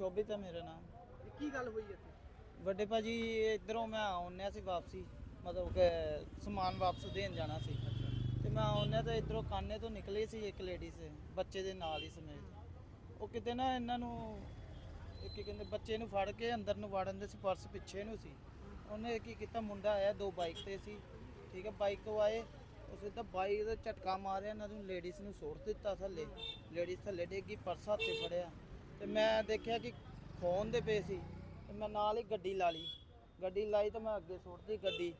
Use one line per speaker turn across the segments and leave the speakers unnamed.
ਸ਼ੋਭਿਤ ਹੈ ਮੇਰਾ ਨਾਮ।
ਇਹ ਕੀ ਗੱਲ ਹੋਈ ਇੱਥੇ?
ਵੱਡੇ ਭਾਜੀ ਇਧਰੋਂ ਮੈਂ ਆਉਣਿਆ ਸੀ ਵਾਪਸੀ। ਮਤਲਬ ਕਿ ਸਮਾਨ ਵਾਪਸ ਦੇਣ ਜਾਣਾ ਸੀ। ਤੇ ਮੈਂ ਆਉਣਿਆ ਤਾਂ ਇਧਰੋਂ ਕਾਨੇ ਤੋਂ ਨਿਕਲੀ ਸੀ ਇੱਕ ਲੇਡੀ ਸੇ ਬੱਚੇ ਦੇ ਨਾਲ ਹੀ ਸਮੇਤ। ਉਹ ਕਿਤੇ ਨਾ ਇਹਨਾਂ ਨੂੰ ਇਹ ਕੀ ਕਹਿੰਦੇ ਬੱਚੇ ਨੂੰ ਫੜ ਕੇ ਅੰਦਰ ਨੂੰ ਵਾੜਨ ਦੇ ਸੀ ਪਰਸ ਪਿੱਛੇ ਨੂੰ ਸੀ। ਉਹਨੇ ਕੀ ਕੀਤਾ ਮੁੰਡਾ ਆਇਆ ਦੋ ਬਾਈਕ ਤੇ ਸੀ। ਠੀਕ ਹੈ ਬਾਈਕ ਤੋਂ ਆਏ। ਉਹ ਸਿੱਧਾ ਬਾਈਕ ਦਾ ਝਟਕਾ ਮਾਰਿਆ ਇਹਨਾਂ ਨੂੰ ਲੇਡੀਜ਼ ਨੂੰ ਸੁੱਟ ਦਿੱਤਾ ਥੱਲੇ। ਲੇਡੀਜ਼ ਥੱਲੇ ਡੇਗੀ ਪਰਸ ਹੱਥ ਫੜਿਆ। ਤੇ ਮੈਂ ਦੇਖਿਆ ਕਿ ਖੋਨ ਦੇ ਪਏ ਸੀ ਤੇ ਮੈਂ ਨਾਲ ਹੀ ਗੱਡੀ ਲਾ ਲਈ। ਗੱਡੀ ਲਾਈ ਤਾਂ ਮੈਂ ਅੱਗੇ ਸੁੱਟਦੀ ਗੱਡੀ।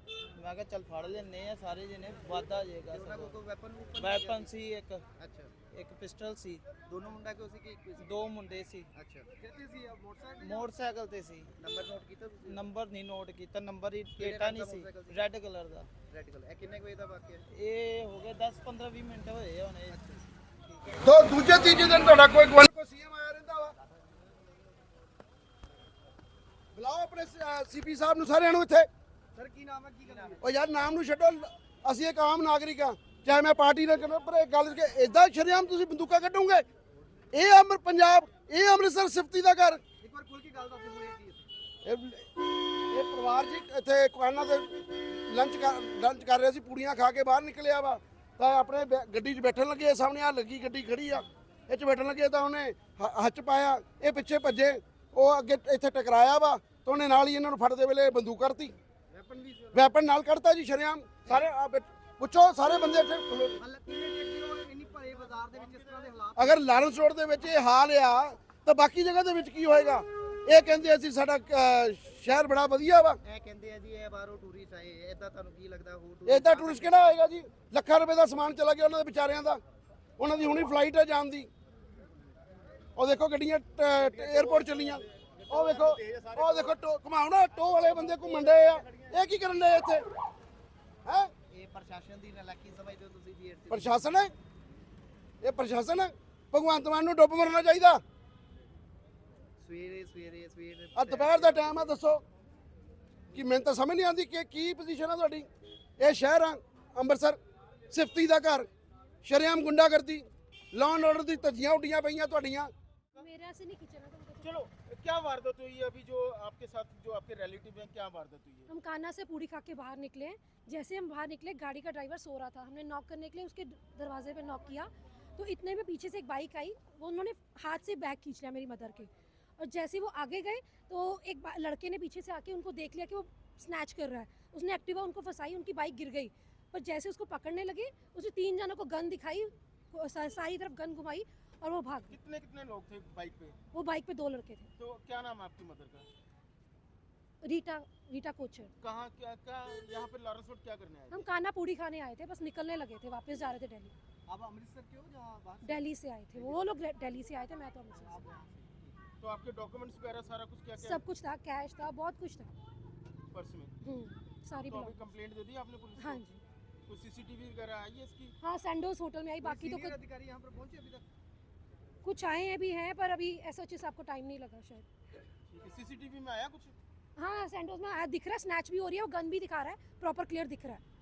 ਮੈਂ ਕਿਹਾ ਚੱਲ ਫੜ ਲੈਨੇ ਆ ਸਾਰੇ ਜਣੇ ਵਾਦਾ ਜਾਏਗਾ
ਤੇ ਉਹਨਾਂ ਕੋਲ ਕੋਈ ਵੈਪਨ ਵੂਪਨ
ਵੈਪਨ ਸੀ ਇੱਕ।
ਅੱਛਾ।
ਇੱਕ ਪਿਸਟਲ ਸੀ।
ਦੋਨੋਂ ਮੁੰਡਾ ਕਿਉਂ ਸੀ ਕਿ ਇੱਕ ਸੀ?
ਦੋ ਮੁੰਡੇ ਸੀ।
ਅੱਛਾ। ਕਿੱਥੇ ਸੀ ਇਹ ਮੋਟਰਸਾਈਕਲ
ਮੋਟਰਸਾਈਕਲ ਤੇ ਸੀ।
ਨੰਬਰ ਨੋਟ ਕੀਤਾ ਤੁਸੀਂ?
ਨੰਬਰ ਨਹੀਂ ਨੋਟ ਕੀਤਾ ਨੰਬਰ ਹੀ
ਕਿਹੜੇ ਰੰਗ
ਨਹੀਂ
ਦਾ
ਸੀ? ਰੈੱਡ ਕਲਰ ਦਾ।
ਰੈਡ ਕਲਰ ਇਹ ਕਿੰਨੇ ਕੁ ਵਜੇ ਦਾ ਵਾਕਿਆ? ਹੈ
ਇਹ ਹੋ ਗਏ 10 15 20 ਮਿੰਟ ਹੋਏ ਆ ਹੁਣੇ
ਦੋ ਦੂਜੇ ਤੀਜੇ ਦਿਨ ਤੁਹਾਡਾ ਕੋਈ ਗਵਨ ਕੋ ਸੀਐਮ ਆਇਆ ਰਹਿੰਦਾ ਵਾ ਬੁਲਾਓ ਆਪਣੇ ਸੀਪੀ ਸਾਹਿਬ ਨੂੰ ਸਾਰਿਆਂ ਨੂੰ ਇੱਥੇ।
ਸਰ ਕੀ ਨਾਮ ਹੈ? ਕੀ ਹੈ?
ਉਹ ਯਾਰ ਨਾਮ ਨੂੰ ਛੱਡੋ। ਅਸੀਂ ਇੱਕ ਆਮ ਨਾਗਰਿਕ ਆ ਚਾਹੇ ਮੈਂ ਪਾਰਟੀ ਨਾਲ ਕਰਨਾ ਪਰ ਇਹ ਗੱਲ ਕਿ ਇਦਾਂ ਸ਼ਰੇਆਮ ਤੁਸੀਂ ਬੰਦੂਕਾਂ ਕੱਢੋਗੇ। ਇਹ ਅਮਰ ਪੰਜਾਬ ਇਹ ਅੰਮ੍ਰਿਤਸਰ ਸਿਫਤੀ ਦਾ ਘਰ।
ਇੱਕ ਵਾਰ ਖੁੱਲ ਕੇ ਗੱਲ ਦੱਸੋ
ਇਹ ਇਹ ਪਰਿਵਾਰ ਜੀ ਇੱਥੇ ਕੁਆਨਾ ਦੇ ਲੰਚ ਕਰ ਲੰਚ ਕਰ ਰਿਹਾ ਸੀ ਪੂੜੀਆਂ ਖਾ ਕੇ ਬਾਹਰ ਨਿਕਲਿਆ ਵਾ। ਤਾਂ ਆਪਣੇ ਗੱਡੀ 'ਚ ਬੈਠਣ ਲੱਗੇ ਸਾਹਮਣੇ ਆ ਲੱਗੀ ਗੱਡੀ ਖੜੀ ਆ। ਇਹ 'ਚ ਬੈਠਣ ਲੱਗੇ ਤਾਂ ਉਹਨੇ ਹੱਥ ਪਾਇਆ ਇਹ ਪਿੱਛੇ ਭੱਜੇ। ਉਹ ਅੱਗੇ ਇੱਥੇ ਟਕਰਾਇਆ ਵਾ। ਤਾਂ ਉਹਨੇ ਨਾਲ ਹੀ ਇਹਨਾਂ ਨੂੰ ਫੜਦੇ ਵੇਲੇ ਬੰਦੂਕ ਕਰਤੀ
ਵੈਪਨ ਵੀ ਸੀ।
ਵੈਪਨ ਨਾਲ ਕੱਢਤਾ ਜੀ ਸ਼ਰੇਆਮ। ਸਾਰੇ ਆ ਬੈ- ਪੁੱਛੋ ਸਾਰੇ ਬੰਦੇ ਇੱਥੇ ਖਲੋ-
ਹਾਲਾਤ ਕਿੰਨੇ ਕਿੰਨੇ ਉਹ ਇੰਨੀ ਭਰੇ ਬਾਜ਼ਾਰ ਦੇ ਵਿੱਚ ਇਸ ਤਰ੍ਹਾਂ ਦੇ ਹਾਲਾਤ?
ਅਗਰ ਲਾਰੈਂਸ ਰੋਡ ਦੇ ਵਿੱਚ ਇਹ ਹਾਲ ਆ ਤਾਂ ਬਾਕੀ ਜਗ੍ਹਾ ਦੇ ਵਿੱਚ ਕੀ ਹੋਏਗਾ? ਇਹ ਕਹਿੰਦੇ ਅਸੀਂ ਸਾਡਾ ਅ, ਸ਼ਹਿਰ ਬੜਾ ਵਧੀਆ ਵਾ।
ਇਹ ਕਹਿੰਦੇ ਆ ਜੀ ਇਹ ਬਾਹਰੋਂ ਟੂਰਿਸਟ ਆਏ। ਇਦਾਂ ਤੁਹਾਨੂੰ ਕੀ ਲੱਗਦਾ ਹੋਰ
ਇਦਾਂ ਟੂਰਿਸਟ ਕਿਹੜਾ ਆਏਗਾ ਜੀ? ਲੱਖਾਂ ਰੁਪਏ ਦਾ ਸਮਾਨ ਚਲਾ ਗਿਆ ਉਹਨਾਂ ਦੇ ਵਿਚਾਰਿਆਂ ਦਾ। ਉਹਨਾਂ ਦੀ ਹੁਣੀ ਫਲਾਈਟ ਹੈ ਜਾਣ ਦੀ। ਉਹ ਦੇਖੋ ਗੱਡੀਆਂ 에어ਪੋਰਟ ਚੱਲੀਆਂ। ਉਹ ਵੇਖੋ ਉਹ ਦੇਖੋ ਟੋ ਘਮਾਉਣਾ ਟੋ ਵਾਲੇ ਬੰਦੇ ਘੁੰਮਣ ਡਏ ਆ। ਇਹ ਕੀ ਕਰਨ ਡਏ ਇੱਥੇ? ਹੈ?
ਇਹ ਪ੍ਰਸ਼ਾਸਨ ਦੀ ਨਲਾਇਕੀ ਸਮਝਦੇ ਹੋ ਤੁਸੀਂ ਵੀ ਇੱਥੇ
ਪ੍ਰਸ਼ਾਸਨ ਹੈ? ਇਹ ਪ੍ਰਸ਼ਾਸਨ ਹੈ? ਭਗਵੰਤ ਮਾਨ ਨੂੰ ਡੁੱਬ ਮਰਨਾ ਚਾਹੀਦਾ?
ਸਵੇਰੇ ਸਵੇਰੇ ਸਵੇਰੇ
ਆ ਦੁਪਹਿਰ ਦਾ ਟਾਈਮ ਆ ਦੱਸੋ। ਕਿ ਮੈਨੂੰ ਤਾਂ ਸਮਝ ਨਹੀਂ ਆਉਂਦੀ ਕਿ ਕੀ ਪੋਜੀਸ਼ਨ ਆ ਤੁਹਾਡੀ। ਇਹ ਸ਼ਹਿਰ ਆ ਅੰਮ੍ਰਿਤਸਰ। ਸਿਫਤੀ ਦਾ ਘਰ ਸ਼ਰੇਆਮ ਗੁੰਡਾਗਰਦੀ ਲਾਅ ਆਰਡਰ ਦੀ ਧੱਜੀਆਂ ਉੱਡੀਆਂ ਪਈਆਂ ਤੁਹਾਡੀਆਂ।
मेरा से नहीं खींचना तुमको तो।
चलो क्या वारदात हुई है अभी जो आपके साथ जो आपके रिलेटिव हैं क्या वारदात हुई है?
हम कान्हा से पूड़ी खा के बाहर निकले जैसे हम बाहर निकले गाड़ी का ड्राइवर सो रहा था। हमने नॉक करने के लिए उसके दरवाजे पे नॉक किया। तो इतने में पीछे से एक बाइक आई वो उन्होंने हाथ से बैग खींच लिया मेरी मदर के। और जैसे वो आगे गए तो एक लड़के ने पीछे से आके उनको देख लिया कि वो स्नैच कर रहा है। उसने एक्टिवा उनको फंसाई उनकी बाइक गिर गई। पर जैसे उसको पकड़ने लगे उसने तीन जनों को गन दिखाई सारी तरफ़ गन घुमाई। और वो भाग
कितने कितने लोग थे बाइक पे?
वो बाइक पे दो लड़के थे।
तो क्या नाम है आपकी मदर का?
रीटा रीटा कोचर।
कहाँ क्या क्या यहाँ पे लॉरेंस रोड क्या करने आए
हम काना पूड़ी खाने आए थे बस निकलने लगे थे वापस जा रहे थे दिल्ली।
आप अमृतसर के हो जहाँ
दिल्ली से आए थे वो। लोग दिल्ली से आए थे मैं तो अमृतसर से।
तो आपके डॉक्यूमेंट्स वगैरह सारा कुछ क्या क्या?
सब कुछ था कैश था बहुत कुछ था।
पर्स में?
हम्म, सारी
तो कंप्लेंट दे दी आपने पुलिस
हाँ जी।
कोई सीसीटीवी वगैरह आई है इसकी?
हाँ सैंडोज होटल में आई बाकी तो कुछ-
अधिकारी यहाँ पर पहुँचे अभी तक?
कुछ आए हैं भी हैं पर अभी ऐसा चीज आपको टाइम नहीं लगा शायद
ठीक है सीसीटीवी में आया कुछ
हाँ सैंडोज में आया दिख रहा है स्नैच भी हो रही है वो गन भी दिखा रहा है प्रॉपर क्लियर दिख रहा है